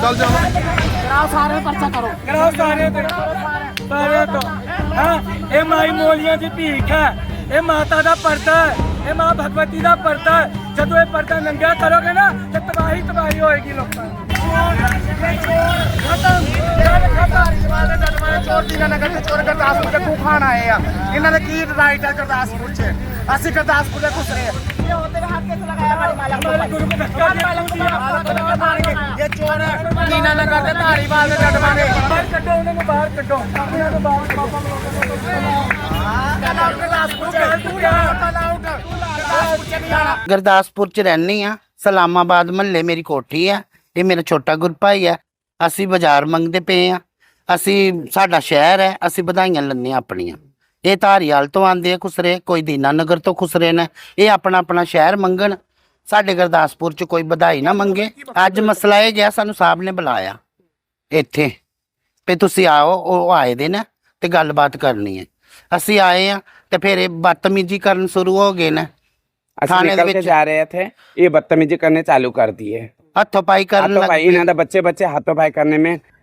ਚੱਲ ਜਾ ਕਰਾਓ ਸਾਰੇ ਪਰਚਾ ਕਰੋ। ਕਰਾਓ ਸਾਰੇ ਤੇ। ਸਾਰੇ ਤੋਂ। ਹਾਂ ਇਹ ਮਾਈ ਮੋਲੀਆਂ ਦੀ ਭੀਖ ਹੈ। ਇਹ ਮਾਤਾ ਦਾ ਪਰਦਾ ਹੈ। ਇਹ ਮਾਂ ਭਗਵਤੀ ਦਾ ਪਰਦਾ ਹੈ। ਜਦੋਂ ਇਹ ਪਰਦਾ ਨੰਗਾ ਕਰੋਗੇ ਨਾ ਤੇ ਤਬਾਹੀ ਤਬਾਹੀ ਹੋਏਗੀ ਲੋਕਾਂ ਦੀ। ਖਤਮ। ਜਨਮਾਂ ਚੋਰ ਦੀ ਨਗਰ ਤੇ ਚੋਰ ਗੁਰਦਾਸਪੁਰ ਦੇ ਖੂਹ ਖਾਣ ਆਏ ਆ ਇਹਨਾਂ ਦੇ ਕੀ ਰਾਈਟ ਹੈ ਗੁਰਦਾਸਪੁਰ 'ਚ ਅਸੀਂ ਗੁਰਦਾਸਪੁਰ ਦੇ ਘੁਸਰੇ ਆ ਇਹ ਉਹਦੇ ਹੱਥ ਕਿੱਥੇ ਲਗਾਇਆ ਮਾਰੀ ਮਾਲਕ ਹਮਾਰੇ ਗੁਰੂ को धक्का दिया ਇਹ ਚੋਰ ਦੀਨਾ ਨਗਰ ਦੇ ਧਾਰੀਵਾਲ ਦੇ ਜਨਮਾਂ ਦੇ ਬਾਹਰ ਕੱਢੋ ਉਹਨਾਂ ਨੂੰ ਬਾਹਰ ਕੱਢੋ ਉਹਨਾਂ ਨੂੰ ਬਾਹਰ ਪਾਪਾ ਗੁਰਦਾਸਪੁਰ 'ਚ ਤੂੰ ਜਾ ਆਊਟ ਗੁਰਦਾਸਪੁਰ 'ਚ ਨਹੀਂ ਆਣਾ ਗੁਰਦਾਸਪੁਰ ਚ ਰਹਿੰਦੀ ਆ ਸਲਾਮਾਬਾਦ ਮਹੱਲੇ ਮੇਰੀ ਕੋਠੀ ਆ ਇਹ ਮੇਰਾ ਛੋਟਾ ਗੁਰਭਾਈ ਆ ਅਸੀਂ ਬਾਜ਼ਾਰ ਮੰਗਦੇ ਪਏ ਆ ਅਸੀਂ ਸਾਡਾ ਸ਼ਹਿਰ ਹੈ ਅਸੀਂ ਵਧਾਈਆਂ ਲੈਣੇ ਆਪਣੀਆਂ। ਇਹ ਧਾਰੀਵਾਲ ਤੋਂ ਆਂਦੇ ਆ ਖੁਸਰੇ ਕੋਈ ਦੀਨਾਨਗਰ ਤੋਂ ਖੁਸਰੇ ਨੇ। ਇਹ ਆਪਣਾ ਆਪਣਾ ਸ਼ਹਿਰ ਮੰਗਣ। ਸਾਡੇ ਗੁਰਦਾਸਪੁਰ ਚ ਕੋਈ ਵਧਾਈ ਨਾ ਮੰਗੇ। ਅੱਜ ਮਸਲਾ ਇਹ ਗਿਆ ਸਾਨੂੰ ਸਾਹਿਬ ਨੇ ਬੁਲਾਇਆ ਇੱਥੇ ਤੇ ਤੁਸੀਂ ਆਓ ਉਹ ਆਏ ਦੇ ਨਾ ਤੇ ਗੱਲਬਾਤ ਕਰਨੀ ਹੈ। ਅਸੀਂ ਆਏ ਆ ਤੇ ਫਿਰ ਇਹ ਬਦਤਮੀਜ਼ੀ ਕਰਨ ਸ਼ੁਰੂ ਹੋ ਗਏ ਨਾ। ਅਸੀਂ ਨਿਕਲ ਕੇ ਜਾ ਰਹੇ ਥੇ ਇਹ ਬਦਤਮੀਜ਼ੀ ਕਰਨੇ ਚਾਲੂ ਕਰ ਦਿਏ ਹੱਥੋਂ ਪਾਈ ਕਰਨ ਲੱਗੇ ਇਹਨਾਂ ਦਾ ਬੱਚੇ ਬੱਚੇ ਹੱਥੋਂ ਕਰਨੇ ਮੈਂ।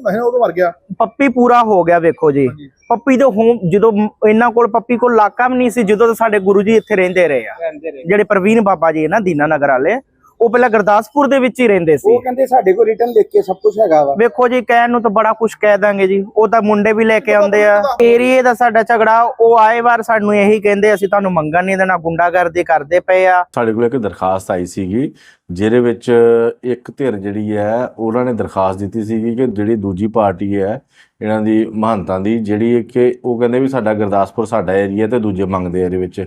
ਹੁੰਦਾ ਸੀ ਨਾ ਉਦੋਂ ਮਰ ਗਿਆ। ਪੱਪੀ ਪੂਰਾ ਹੋ ਗਿਆ ਵੇਖੋ ਜੀ। ਪੱਪੀ ਦੇ ਹੋਮ ਜਦੋਂ ਇਹਨਾਂ ਕੋਲ ਪੱਪੀ ਕੋਲ ਇਲਾਕਾ ਵੀ ਨਹੀਂ ਸੀ ਜਦੋਂ ਤੋਂ ਸਾਡੇ ਗੁਰੂ ਜੀ ਇੱਥੇ ਰਹਿੰਦੇ ਰਹੇ ਆ। ਜਿਹੜੇ ਪ੍ਰਵੀਨ ਬਾਬਾ ਜੀ ਹੈ ਨਾ ਦੀਨਾ ਨਗਰ ਵਾਲੇ ਉਹ ਪਹਿਲਾਂ ਗੁਰਦਾਸਪੁਰ ਦੇ ਵਿੱਚ ਹੀ ਰਹਿੰਦੇ ਸੀ। ਕਹਿੰਦੇ ਸਾਡੇ ਕੋਲ ਰਿਟਰਨ ਲਿਖ ਕੇ ਸਭ ਕੁਝ ਹੈਗਾ ਵਾ। ਵੇਖੋ ਜੀ ਕਹਿਣ ਨੂੰ ਤਾਂ ਬੜਾ ਕੁਝ ਕਹਿ ਦਾਂਗੇ ਜੀ। ਉਹ ਤਾਂ ਮੁੰਡੇ ਵੀ ਲੈ ਕੇ ਆਉਂਦੇ ਆ। ਏਰੀਏ ਦਾ ਸਾਡਾ ਝਗੜਾ ਉਹ ਆਏ ਵਾਰ ਸਾਨੂੰ ਇਹੀ ਕਹਿੰਦੇ ਅਸੀਂ ਤੁਹਾਨੂੰ ਮੰਗਣ ਨਹੀਂ ਦੇਣਾ ਗੁੰਡਾਗਰਦੀ ਕਰਦੇ ਪਏ ਆ। ਸਾਡੇ ਕੋਲ ਇੱਕ ਦਰਖਾਸਤ ਆਈ ਸੀਗੀ ਜਿਹਦੇ ਵਿੱਚ ਇੱਕ ਧਿਰ ਜਿਹੜੀ ਹੈ ਉਹਨਾਂ ਨੇ ਦਰਖਾਸਤ ਦਿੱਤੀ ਸੀਗੀ ਕਿ ਜਿਹੜੀ ਦੂਜੀ ਪਾਰਟੀ ਹੈ ਇਹਨਾਂ ਦੀ ਮਹੰਤਾਂ ਦੀ ਜਿਹੜੀ ਕਿ ਉਹ ਕਹਿੰਦੇ ਵੀ ਸਾਡਾ ਗੁਰਦਾਸਪੁਰ ਸਾਡਾ ਏਰੀਆ ਤੇ ਦੂਜੇ ਮੰਗਦੇ ਆ ਇਹਦੇ ਵਿੱਚ।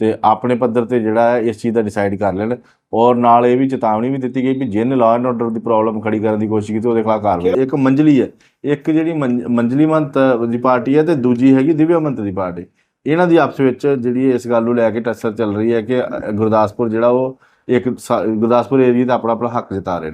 ਤੇ ਆਪਣੇ ਪੱਧਰ ਤੇ ਜਿਹੜਾ ਇਸ ਚੀਜ਼ ਦਾ ਡਿਸਾਈਡ ਕਰ ਲੈਣ। ਔਰ ਨਾਲ ਇਹ ਵੀ ਚੇਤਾਵਨੀ ਵੀ ਦਿੱਤੀ ਗਈ ਵੀ ਜਿਨ ਲਾਅ ਐਂਡ ਆਰਡਰ ਦੀ ਪ੍ਰੋਬਲਮ ਖੜੀ ਕਰਨ ਦੀ ਕੋਸ਼ਿਸ਼ ਕੀਤੀ, ਉਹਦੇ ਖਿਲਾਫ ਕਾਰਵਾਈ। ਇੱਕ ਮੰਜਲੀ ਹੈ। ਇੱਕ ਜਿਹੜੀ ਮੰਜ- ਮੰਜਲੀ ਮੰਤ ਦੀ ਪਾਰਟੀ ਹੈ ਤੇ ਦੂਜੀ ਹੈਗੀ ਦਿਵਿਆ ਮੰਤ ਦੀ ਪਾਰਟੀ। ਇਹਨਾਂ ਦੀ ਆਪਸ ਵਿੱਚ ਜਿਹੜੀ ਇਸ ਗੱਲ ਨੂੰ ਲੈ ਕੇ ਟੱਸਰ ਚੱਲ ਰਹੀ ਹੈ ਕਿ ਗੁਰਦਾਸਪੁਰ ਜਿਹੜਾ ਉਹ ਇੱਕ ਸਾ- ਗੁਰਦਾਸਪੁਰ ਏਰੀਆ ਦਾ ਆਪਣਾ ਆਪਣਾ ਹੱਕ ਜਿਤਾ ਰਹੇ ਨੇ।